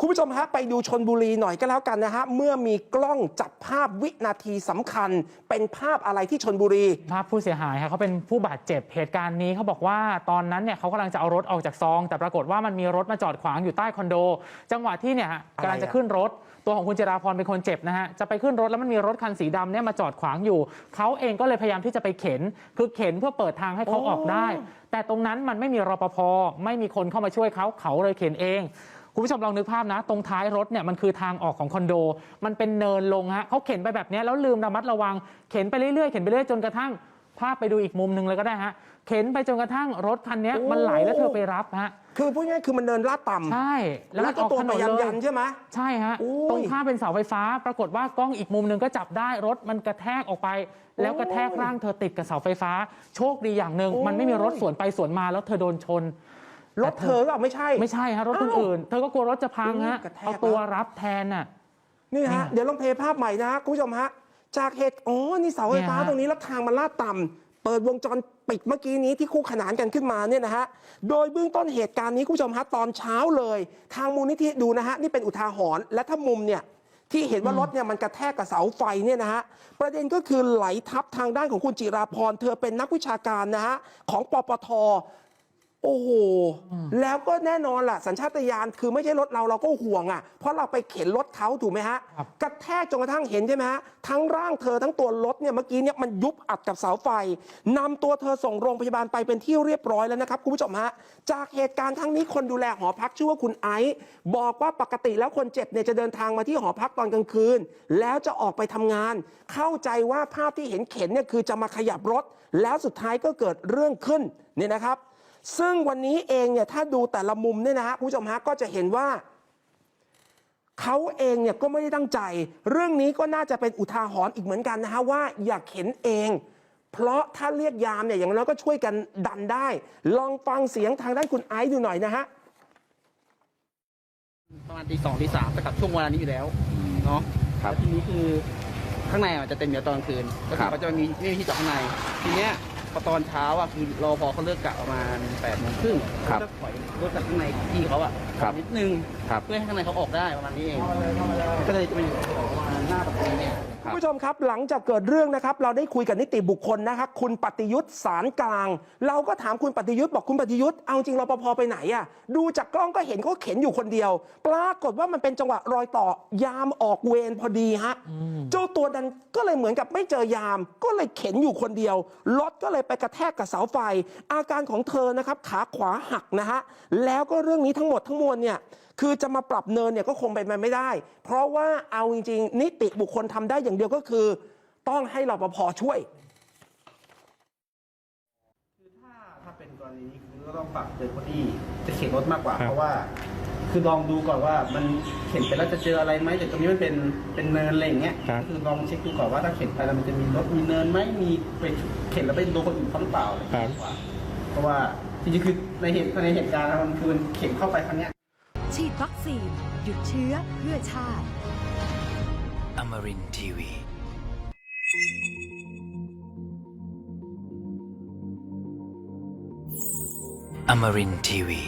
คุณผู้ชมฮะไปดูชนบุรีหน่อยก็แล้วกันนะฮะเมื่อมีกล้องจับภาพวินาทีสำคัญ เป็นภาพอะไรที่ชนบุรีภาพผู้เสียหายค่ะเขาเป็นผู้บาดเจ็บเหตุการณ์นี้เขาบอกว่าตอนนั้นเนี่ยเขากำลังจะเอารถออกจากซอง แต่ปรากฏว่ามันมีรถมาจอดขวางอยู่ใต้คอนโด จังหวะที่เนี่ยฮะอะไรอะกำลังจะขึ้นรถตัวของคุณจิราพรเป็นคนเจ็บนะฮะจะไปขึ้นรถแล้วมันมีรถคันสีดำเนี่ยมาจอดขวางอยู่เขาเองก็เลยพยายามที่จะไปเข็น คือเข็นเพื่อเปิดทางให้เขาออกได้ แต่ตรงนั้นมันไม่มีรปภไม่มีคนเข้ามาช่วยเขาเขาเลยเข็นเอง คุณผู้ชมลองนึกภาพนะ ตรงท้ายรถเนี่ยมันคือทางออกของคอนโด มันเป็นเนินลงฮะเขาเข็นไปแบบเนี้ยแล้วลืมระมัดระวัง เข็นไปเรื่อยๆเข็นไปเรื่อยจนกระทั่งภาพไปดูอีกมุมหนึ่งเลยก็ได้ฮะ เข็นไปจนกระทั่งรถคันเนี้ยโอ้มันไหลแล้วเธอไปรับฮะ คือพูดง่ายๆคือมันเดินลาดต่ำใช่ แล้วแล้มัวนก็ออกตัวถนไปนยันเลยยันใช่ไหมใช่ฮะโอ้ยตรงข้ามเป็นเสาไฟฟ้า ปรากฏว่ากล้องอีกมุมหนึ่งก็จับได้รถมันกระแทกออกไป แล้วกระแทกร่างเธอติดกับเสาไฟฟ้า โชคดีอย่างหนึ่งโอ้ยมันไม่มีรถสวนไปสวนมาแล้วเธอโดนชน รถเธอก็ไม่ใช่ ไม่ใช่ฮะรถคนอ้าวอื่น เธอก็กลัวรถจะพังฮะโอ้ยกระแทกเอาตัวรับแทนน่ะ นี่เนี่ฮะยเดี๋ยวลองเพลย์ภาพใหม่นะฮะคุณผู้ชมฮะ จากเหตุ อ๋อ นี่เสาไฟฟ้าเนี่ยฮะตรงนี้แล้วทางมันลาดต่ำเปิดวงจรปิดเมื่อกี้นี้ที่คู่ขนานกันขึ้นมาเนี่ยนะฮะ โดยเบื้องต้นเหตุการณ์นี้คุณผู้ชมฮะตอนเช้าเลย ทางมูลนิธิดูนะฮะนี่เป็นอุทาหรณ์และถ้ามุมเนี่ยที่เห็นว่ารถเนี่ยมันกระแทกกับเสาไฟเนี่ยนะฮะประเด็นก็คือไหลทับทางด้านของคุณจิราพร เธอเป็นนักวิชาการนะฮะของปปท โอ้โห แล้วก็แน่นอนล่ะ สัญชาตญาณคือไม่ใช่รถเราเราก็ห่วงอะ เพราะเราไปเข็นรถเขาถูกไหมฮะ ครับ กระแทกจนกระทั่งเห็นใช่ไหมฮะ ทั้งร่างเธอทั้งตัวรถเนี่ยเมื่อกี้เนี่ยมันยุบอัดกับเสาไฟนำตัวเธอส่งโรงพยาบาลไปเป็นที่เรียบร้อยแล้วนะครับคุณผู้ชมฮะ จากเหตุการณ์ครั้งนี้คนดูแลหอพักชื่อว่าคุณไอซ์บอกว่าปกติแล้วคนเจ็บเนี่ยจะเดินทางมาที่หอพักตอนกลางคืน แล้วจะออกไปทำงาน เข้าใจว่าภาพที่เห็นเข็นเนี่ยคือจะมาขยับรถ แล้วสุดท้ายก็เกิดเรื่องขึ้นเนี่ยนะครับ ซึ่งวันนี้เองเนี่ยถ้าดูแต่ละมุมเนี่ยนะฮะคุณผู้ชมฮะก็จะเห็นว่าเขาเองเนี่ยก็ไม่ได้ตั้งใจ เรื่องนี้ก็น่าจะเป็นอุทาหรณ์อีกเหมือนกันนะฮะว่าอย่าเข็นเอง เพราะถ้าเรียกยามเนี่ยอย่างน้อยก็ช่วยกันดันได้ ลองฟังเสียงทางด้านคุณไอซ์ดูหน่อยนะฮะประมาณตีสองตีสามแต่กลับช่วงเวลานี้อยู่แล้วเนาะครับแล้วทีนี้คือข้างในอะจะเต็มอยู่ตอนกลางคืนก็ครัคือบเขาจะมีไม่มีที่จอดข้างในทีเนี้ย พอตอนเช้าอะคือรอพอเขาเลิกกะประมาณแปดโมงครึ่งครับ ก็ถอยรถจากข้างในที่เขาอะ ครับนิดนึงครับเพื่อให้ข้างในเขาออกได้ประมาณนี้เอง ก็เลยจะมาอยู่ประมาณหน้าประตูเนี่ย คุณผู้ชมครับหลังจากเกิดเรื่องนะครับ เราได้คุยกับนิติบุคคลนะครับคุณปฏิยุทธ์สารกลาง เราก็ถามคุณปฏิยุทธ์บอกคุณปฏิยุทธ์เอาจริงรปภไปไหนอะดูจากกล้องก็เห็นเขาเข็นอยู่คนเดียว ปรากฏว่ามันเป็นจังหวะรอยต่อยามออกเวรพอดีฮะเจ้าตัวดันก็เลยเหมือนกับไม่เจอยาม ก็เลยเข็นอยู่คนเดียวรถก็เลยไปกระแทกกับเสาไฟ อาการของเธอนะครับขาขวาหักนะฮะแล้วก็เรื่องนี้ทั้งหมดทั้งมวลเนี่ยคือจะมาปรับเนินเนี่ยก็คงเป็นไปไม่ได้ เพราะว่าเอาจริงๆ นิติบุคคลทำได้อย่างเดียวก็คือ ต้องให้รปภช่วยคือถ้าถ้าเป็นกรณีนี้คือก็ต้องปรับเดินคนที่จะเข็นรถมากกว่าครับเพราะว่า คือลองดูก่อนว่ามันเข็นไปแล้วจะเจออะไรไหมแต่ตรงนี้มันเป็นเป็นเนินอะไรอย่างเงี้ยครับคือลองเช็คดูก่อนว่าถ้าเข็นไปแล้วมันจะมีรถมีเนินไหมมีไปเข็นแล้วไปโดนคนอื่นเขาหรือเปล่าอะไรอย่างเงี้ยดีกว่าเพราะว่าจริงๆคือในเหตุในเหตุการณ์นะมันคือมันเข็นเข้าไปครั้งเนี้ย ฉีดวัคซีน หยุดเชื้อเพื่อชาติออรินทีวีอมรินทีวี